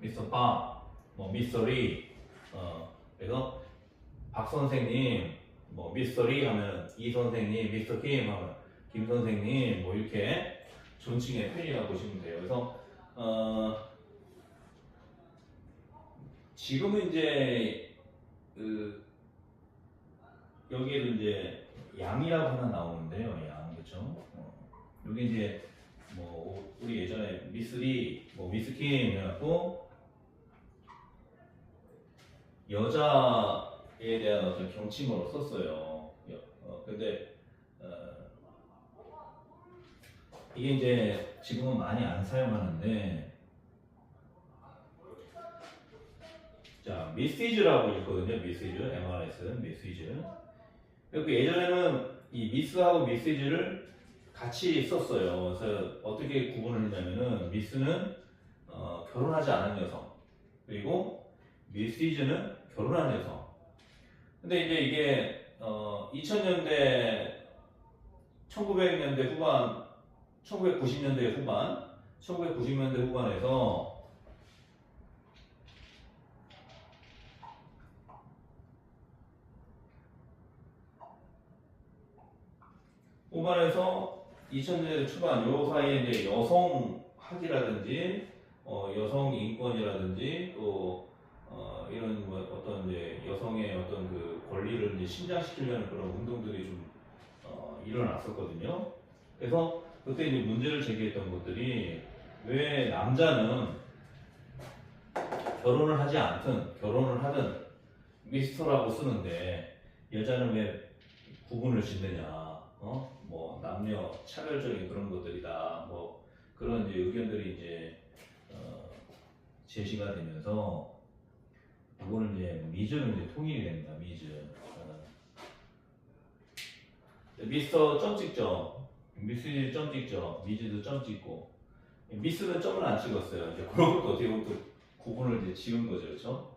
미스터 빠, 뭐 미스터리, 어 그래서 박 선생님, 뭐 미스터리 하면 이 선생님, 미스터 김 하면 김 선생님, 뭐 이렇게 존칭의 편이라고 보시면 돼요. 그래서 어 지금은 이제 그 여기에도 이제 양이라고 하나 나오는데요. 양 그렇죠? 어, 여기 이제 뭐 우리 예전에 미스리, 뭐 미스킴 해갖고 여자에 대한 어떤 경칭어로 썼어요. 여- 어, 근데 어, 이게 이제 지금은 많이 안 사용하는데 자 미시즈라고 있거든요. 미시즈, MRS, 미시즈. 그 예전에는 이 미스하고 미시즈를 같이 썼어요. 그래서 어떻게 구분을 했냐면은 미스는 어, 결혼하지 않은 여성 그리고 미시즈는 결혼한 여성. 근데 이제 이게 어, 2000년대 1900년대 후반 1990년대 후반 1990년대 후반에서 후반에서 2000년대 초반 요 사이에 이제 여성 학이라든지 어, 여성 인권이라든지 또 어, 이런 뭐 어떤 이제 여성의 어떤 그 권리를 이제 신장시키려는 그런 운동들이 좀 어, 일어났었거든요. 그래서 그때 이제 문제를 제기했던 것들이 왜 남자는 결혼을 하지 않든 결혼을 하든 미스터라고 쓰는데 여자는 왜 구분을 짓느냐, 어? 뭐 남녀 차별적인 그런 것들이다, 뭐 그런 이제 의견들이 이제 어, 제시가 되면서 이거는 이제 미즈는 이제 통일이 됩니다. 미즈. 어. 미스터 점 찍죠. 미스즈 점 찍죠. 미즈도 점 찍고 미스는 점을 안 찍었어요. 이제 그런 것도 어떻게 보면 또 구분을 이제 지은 거죠, 그렇죠?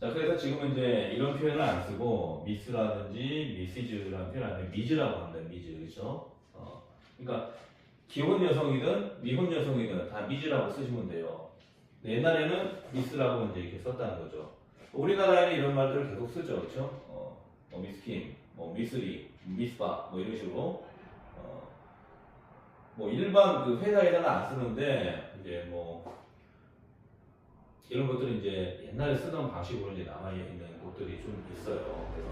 자, 그래서 지금은 이제 이런 표현을 안 쓰고 미스라든지 미시즈라는 표현 안 쓰고 미즈라고 합니다. 미즈, 그렇죠? 어, 그러니까 기혼 여성이든 미혼 여성이든 다 미즈라고 쓰시면 돼요. 옛날에는 미스라고 이제 이렇게 썼다는 거죠. 우리나라에는 이런 말들을 계속 쓰죠, 그렇죠? 어, 뭐 미스킴, 뭐 미스리, 미스바, 뭐 이런 식으로. 어, 뭐 일반 그 회사에서는 안 쓰는데 이제 뭐 이런 것들은 이제 옛날에 쓰던 방식으로 이제 남아 있는 곳들이 좀 있어요. 그래서